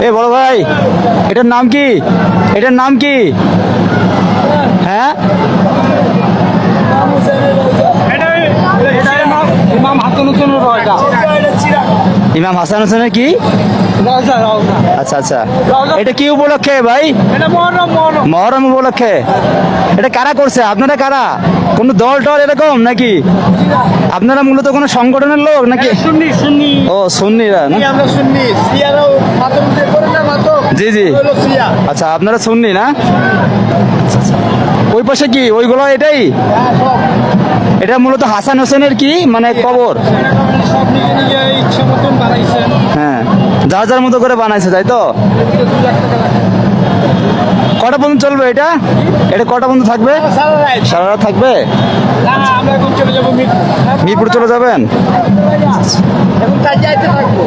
এ বড় ভাই এটার নাম কি? এটার নাম কি? হ্যাঁ? ইমাম হাসান হোসেনের কি? আচ্ছা আচ্ছা। এটা কি উপলক্ষে ভাই? মহরম উপলক্ষে? এটা কারা করছে? আপনারা কারা? কোনো দল টল এরকম নাকি? আপনারা মূলত কোনো সংগঠনের লোক নাকি? ও সুন্নিরা আমরা জি জি। আচ্ছা আপনারা সুন্নি না? আচ্ছা, আচ্ছা। ওই পাশে কি? ওইগুলো এটাই? এটা মূলত হাসান হোসেনের কি? মানে কবর? হ্যাঁ যার যার মতো করে বানাইছে তাই তো? কটা পর্যন্ত চলবে এটা? এটা কটা পর্যন্ত থাকবে? সারা রাত থাকবে? মিরপুর চলে যাবেন? থাকব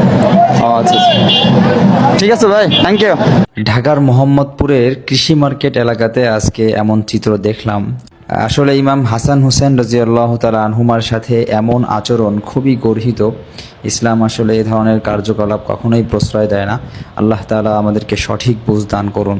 ও আচ্ছা আচ্ছা। ঠিক আছে ভাই থ্যাংক ইউ ঢাকার মোহাম্মদপুরের কৃষি মার্কেট এলাকাতে আজকে এমন চিত্র দেখলাম। আসলে ইমাম হাসান হুসেন রাজিউল্লাহ তালা আনহুমার সাথে এমন আচরণ খুবই গর্হিত। ইসলাম আসলে এ ধরনের কার্যকলাপ কখনোই প্রশ্রয় দেয় না। আল্লাহ তালা আমাদেরকে সঠিক বুঝ দান করুন।